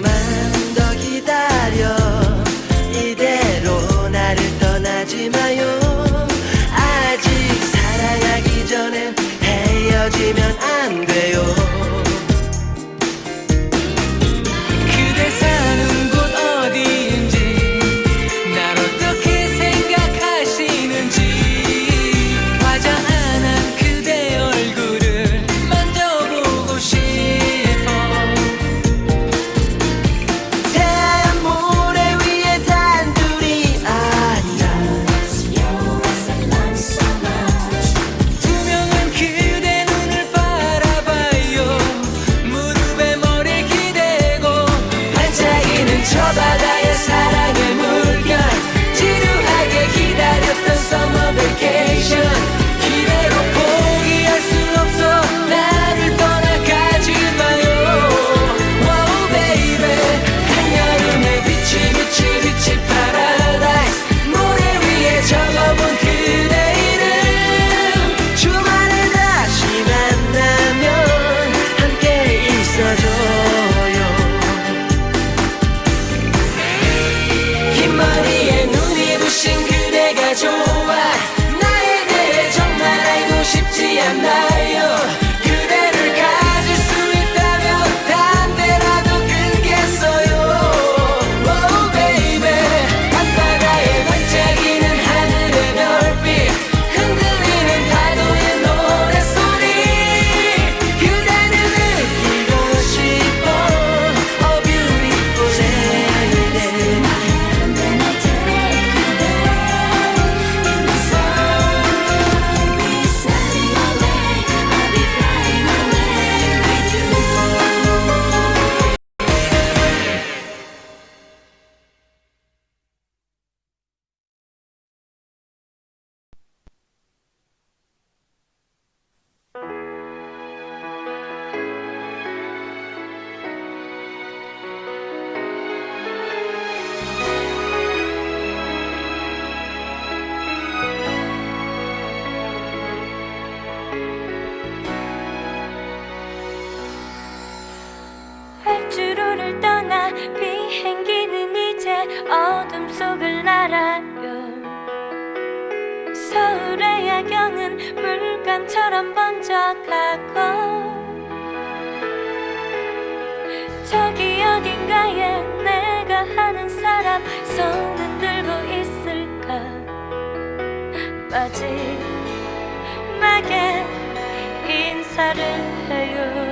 man. 지구를 떠나 비행기는 이제 어둠 속을 날아요. 서울의 야경은 물감처럼 번져가고 저기 어딘가에 내가 하는 사람 손은 들고 있을까? 마지막에 인사를 해요.